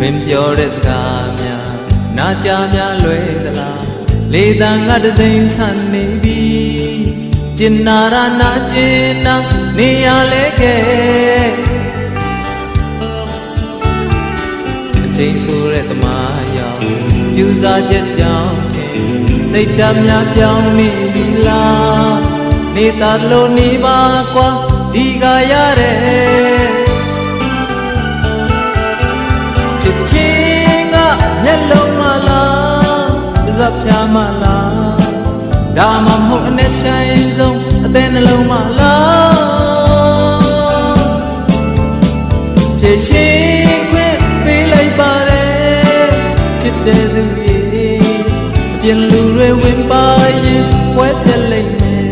ပြောတဲ့စကားများနာကြများလွယ်သလားလေတံကတစိမ့်ဆန်နေပြီကျင်နာရနာကျင်နာနေရလဲခဲ့အချိန်ဆိုတဲ့သမားရောက်ပြူစားချက်ကြောင့်ချင်းစိတ်ဓာတ်များပြောင်းနေပြီလားနေသားလို့နေပါကွာဒီကရတဲ့ မလားဒါမှမဟုတ်အနဲ့ဆိုင်ဆုံးအသေးနှလုံးမလားဖြည့်ရှင်းခွင့်ပေးလိုက်ပါတယ်ချစ်တဲ့သူရဲ့အပြင်လူတွေဝင်ပါရင်ပွဲပြက်လိုက်မယ်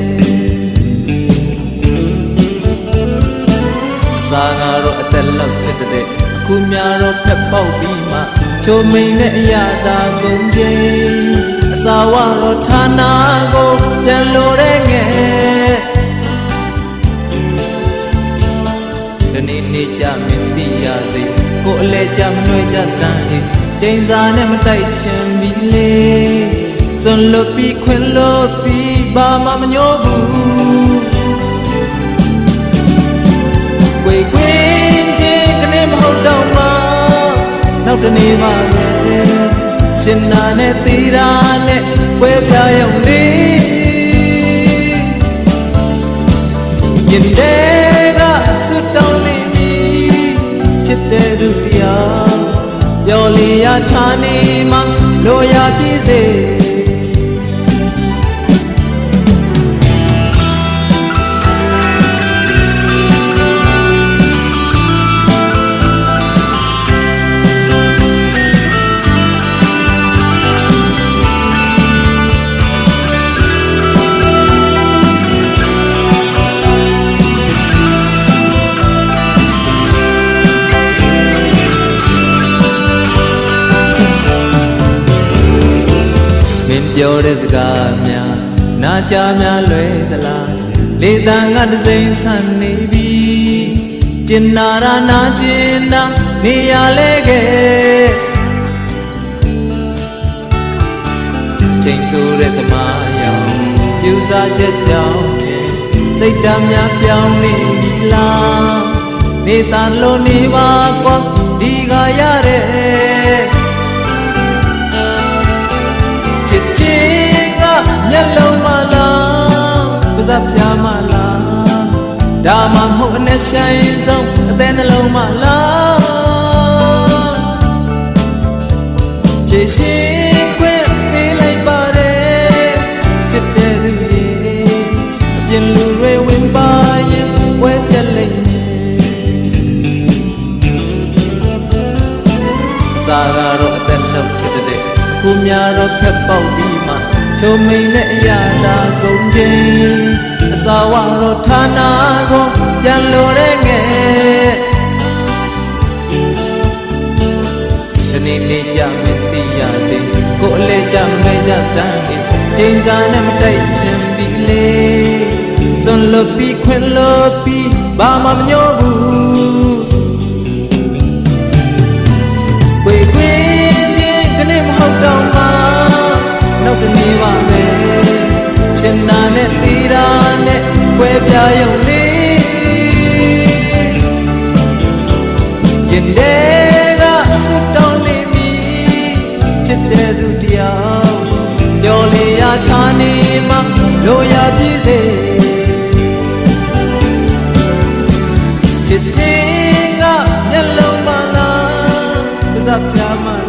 စာငါတော့အသက်လောက်ချစ်တဲ့အခုများတော့ဖက်ပေါက်ပြီးမှချိုမိန်တဲ့အရာသာကုန်ခြင်းအစာ ဝတော့ဌာနကိုပြန်လို့တဲ့ငယ်ဒီနေ့နေ့ကြမင်းသိရစေကိုအလဲကြမနှွေးကြစမ်းရင်ကျိန်စာနဲ့မတိုက်ချင်ပြီလေစွန်လွတ်ပြီးခွင်လွတ်ပြီးဘာမှမညှို့ဘူးကွေကွင်းချင်းကနေမဟုတ်တော့မှနောက်တနေ့မှပဲ ရှင်နာနဲ့သီရာနဲ့ကွဲပြားရုံလေးရင်တွေကဆွတောင်းနေပြီချစ်တဲ့သူတရားပြောလီရထားနေမှ ပြောတဲ့စကားများနာကြများလွယ်သလားလေတံကတစိမ့်ဆန်နေပြီကျင်နာရနာကျင်နာနေရလဲခဲ့ချိန်ဆိုတဲ့သမားရောင်ပြူစားချက်ကြောင့်စိတ်ဓာတ်များပြောင်းနေပြီလားနေသားလို့နေပါကွာဒီကရတဲ့ စပ်ဖြာမလားဒါမှမဟုတ်အနဲ့ဆိုင်ဆုံးအသေးနှလုံးမလားဖြည့်ရှင်းခွင့်ပေးလိုက်ပါတယ်ချစ်တဲ့သူရဲ့အပြင်လူတွေဝင်ပါရင်ဝဲပြက်လိုက်မယ်စာကတော့အသက်လောက်ချစ်တဲ့ခုများတော့ဖက်ပေါက်ပြီးမှ ချုံမိန်တဲ့အရာသာကုန်ခြင်းအစာဝတော့ဌာနကိုပြန်လို့တဲ့ငယ်ဒီနေ့နေ့ကြမသိရစေကိုအလဲကြမဲကြစမ်းနေကျင်းစာနဲ့မတိုက်ချင်ပြီလေစွန်လွတ်ပြီးခွင်လွတ်ပြီးဘာမှမညှို့ဘူးွေ ယ်ပြရုံလေးရင်တွေကဆွတောင်းနေပြီချစ်တဲ့သူတယောက်ပြောလေရထားနေမှလိုရပြည့်စေချစ်ချင်းကမျက်လုံးမလားပါးစပ်ဖြာမ